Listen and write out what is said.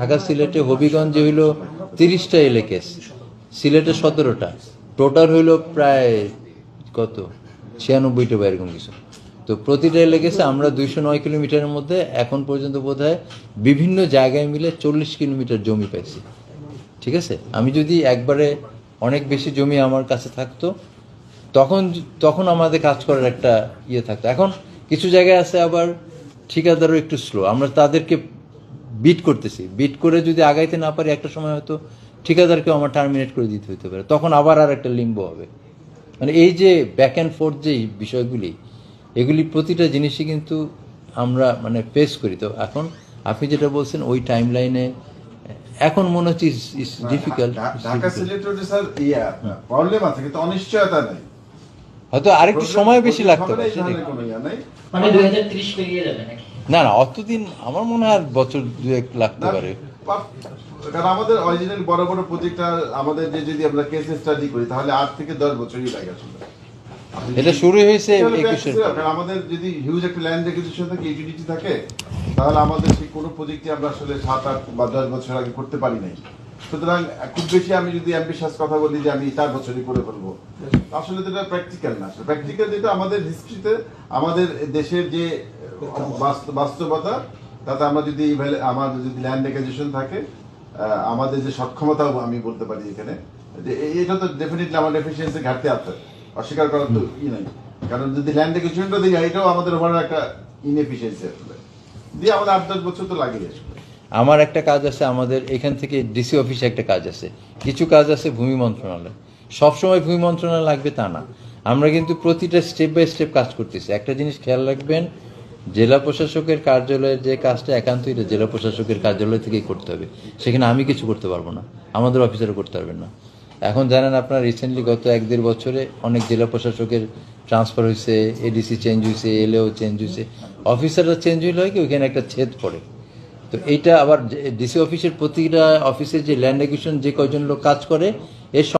ঢাকা সিলেটে হবিগঞ্জে হইল তিরিশটা এলে কেস, সিলেটে সতেরোটা। টোটাল হইল প্রায় কত? ছিয়ানব্বইটা বা এরকম কিছু। তো প্রতিটা এলে গেছে আমরা দুইশো নয় কিলোমিটারের মধ্যে এখন পর্যন্ত বোধ বিভিন্ন জায়গায় মিলে চল্লিশ কিলোমিটার জমি পাইছি। ঠিক আছে? আমি যদি একবারে অনেক বেশি জমি আমার কাছে থাকতো, তখন তখন আমাদের কাজ করার একটা ইয়ে থাকতো। এখন কিছু জায়গায় আছে আবার ঠিকাদারও একটু স্লো আমরা তাদেরকে বিট করতেছি। বিট করে যদি আগাইতে না পারি একটা সময় হয়তো ঠিকাদারকেও আমার টার্মিনেট করে দিতে হতে পারে। তখন আবার আর একটা লিম্ব হবে। মানে এই যে ব্যাক অ্যান্ড ফোর্থ যে বিষয়গুলি এগুলি প্রতিটা জিনিসই কিন্তু আমরা মানে ফেস করি। তো এখন আপনি যেটা বলছেন ওই টাইম লাইনে এখন মনে হচ্ছে ইস ডিফিকাল্ট ঢাকা সিলেট রোডে স্যার ইয়া প্রবলেম আছে কিন্তু অনিশ্চয়তা নেই। হয়তো আরেকটু সময় বেশি লাগতে পারে মানে দুই হাজার ত্রিশ পেরিয়ে যাবে নাকি? না না অতদিন আমার মনে হয় বছর দুয়েক লাগতে পারে। কারণ আমাদের অরিজিনাল বড় বড় প্রজেক্টটা আমাদের যে যদি আমরা কেস স্টাডি করি তাহলে আট থেকে দশ বছরই লাগে আসলে। এটা শুরু হয়েছে একুশের আমাদের যদি হিউজ একটা ল্যান্ড রেকুইজিশন থাকে ইউটিলিটি থাকে তাহলে আমাদের সেই কোনো প্রজেক্টই আমরা আসলে সাত আট বা দশ বছর আগে করতে পারি নাই। সুতরাং খুব বেশি আমি যদি অ্যাম্বিশাস কথা বলি যে আমি চার বছরই করে ফেলব আসলে তো এটা প্র্যাকটিক্যাল না। প্র্যাকটিক্যাল যেটা আমাদের হিস্ট্রিতে আমাদের দেশের যে বাস্তবতা, তাতে আমরা যদি আমাদের যদি ল্যান্ড রেকুইজিশন থাকে আমাদের যে সক্ষমতাও আমি বলতে পারি এখানে, যে এটা তো ডেফিনেটলি আমার ডেফিসিয়েন্সি ঘাটতি আছে, অস্বীকার করার তো ই নাই। কারণ যদি ল্যান্ড রেকুইজিশনটা দিই এটাও আমাদের ওভার একটা ইনএফিসিয়েন্সি আসলে দিয়ে আমাদের আট, দশ বছর তো লাগেই আসলে আমার একটা কাজ আছে, আমাদের এখান থেকে ডিসি অফিসে একটা কাজ আছে। কিছু কাজ আছে ভূমি মন্ত্রণালয়। সবসময় ভূমি মন্ত্রণালয় লাগবে তা না। আমরা কিন্তু প্রতিটা স্টেপ বাই স্টেপ কাজ করতেছি। একটা জিনিস খেয়াল রাখবেন জেলা প্রশাসকের কার্যালয়ের যে কাজটা একান্ত এটা জেলা প্রশাসকের কার্যালয় থেকেই করতে হবে। সেখানে আমি কিছু করতে পারব না। আমাদের অফিসারও করতে পারবেন না। এখন জানেন আপনার রিসেন্টলি গত এক দেড় বছরে অনেক জেলা প্রশাসকের ট্রান্সফার হয়েছে এডিসি চেঞ্জ হয়েছে এলএও চেঞ্জ হয়েছে অফিসাররা চেঞ্জ হইলে হয় কি, ওইখানে একটা ছেদ পড়ে। তো এইটা আবার ডিসি অফিসের প্রতিটা অফিসে যে ল্যান্ড একুশন যে কয়জন লোক কাজ করে, এর